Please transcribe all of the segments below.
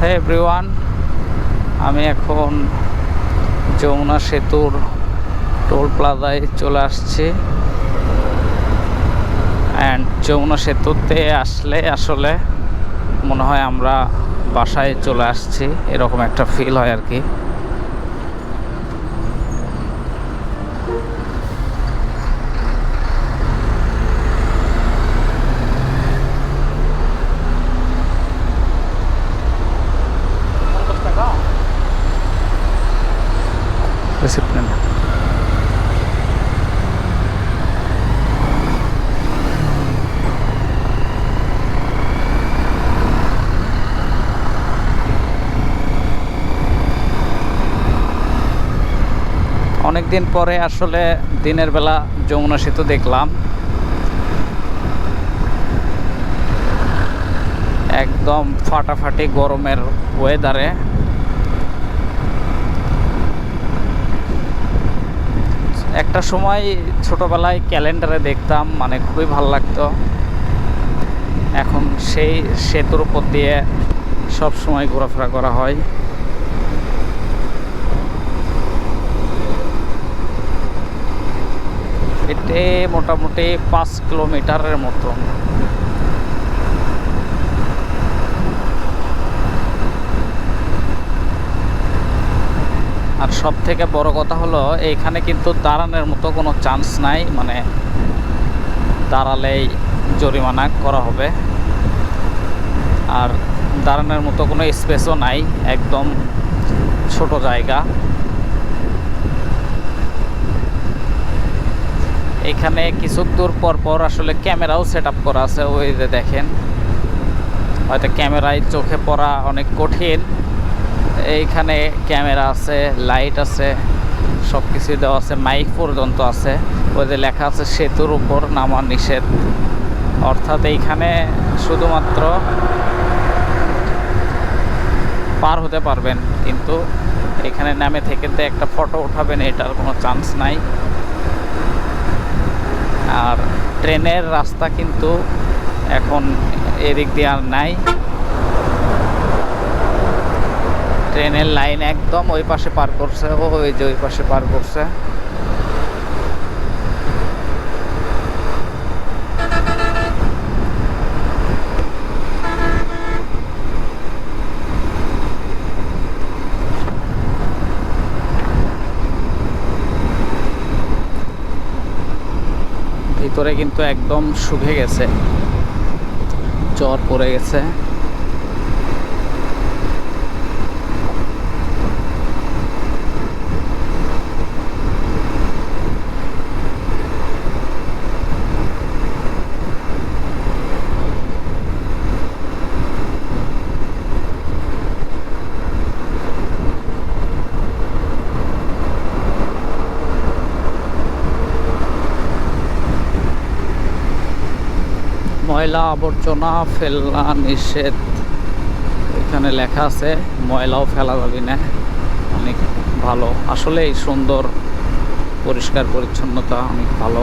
হে everyone আমি এখন যমুনা সেতুর টোল প্লাজায় চলে আসছি। অ্যান্ড যমুনা সেতুতে আসলে আসলে মনে হয় আমরা বাসায় চলে আসছি, এরকম একটা ফিল হয় আর কি। রিসিপ্ট নেন। পরে আসলে দিনের বেলা যমুনা সেতু দেখলাম। একদম ফাটাফাটি গরমের ওয়েদারে একটা সময় ছোটবেলায় ক্যালেন্ডারে দেখতাম মানে খুবই ভালো লাগতো। এখন সেই সেতুর উপর দিয়ে সব সময় ঘোরাফেরা করা হয়। এতে মোটামুটি পাঁচ কিলোমিটারের মতো আর সব থেকে বড় কথা হলো এইখানে কিন্তু দাঁড়ানোর মতো কোনো চান্স নাই মানে দাঁড়ালেই জরিমানা করা হবে। আর দাঁড়ানোর মতো কোনো স্পেসও নাই, একদম ছোট জায়গা। এখানে কিছু দূর পর পর আসলে ক্যামেরাও সেট আপ করা আছে, ওই যে দেখেন। হয়তো ক্যামেরায় চোখে পড়া অনেক কঠিন। এইখানে ক্যামেরা আছে, লাইট আছে সব কিছু দেওয়া আছে মাইক পর্যন্ত আছে। ওই যে লেখা আছে সেতুর উপর নামা নিষেধ। অর্থাৎ এইখানে শুধুমাত্র পার হতে পারবেন, কিন্তু এখানে নামে থেকে তো একটা ফটো উঠাবেন, এটার কোনো চান্স নাই। আর ট্রেনের রাস্তা কিন্তু এখন এদিক দিয়ে আর নাই। ট্রেনের লাইন একদম ওই পাশে পার করছে, ও ওই যে ওই পাশে পার করছে। ভিতরে কিন্তু একদম শুভে গেছে, জ্বর পড়ে গেছে। ময়লা আবর্জনা ফেলা নিষেধ। এখানে লেখা আছে, ময়লাও ফেলা যাবে না। অনেক ভালো। আসলে এই সুন্দর, পরিষ্কার, পরিচ্ছন্নতা অনেক ভালো।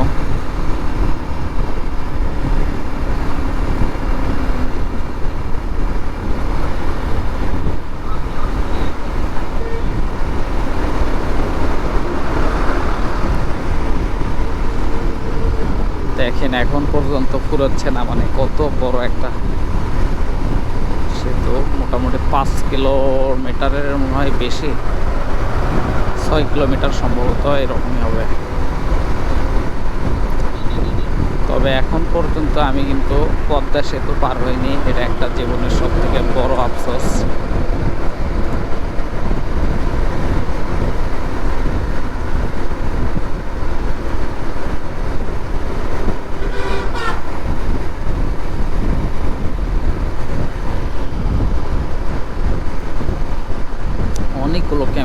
দেখেন, এখন পর্যন্ত ফুরোচ্ছে না মানে কত বড় একটা। সেতু মোটামুটি পাঁচ কিলোমিটারের মনে হয় বেশি। ছয় কিলোমিটার সম্ভবত এরকমই হবে। তবে এখন পর্যন্ত আমি কিন্তু পদ্মা সেতু পার হইনি, এটা একটা জীবনের সব থেকে বড় আফসোস।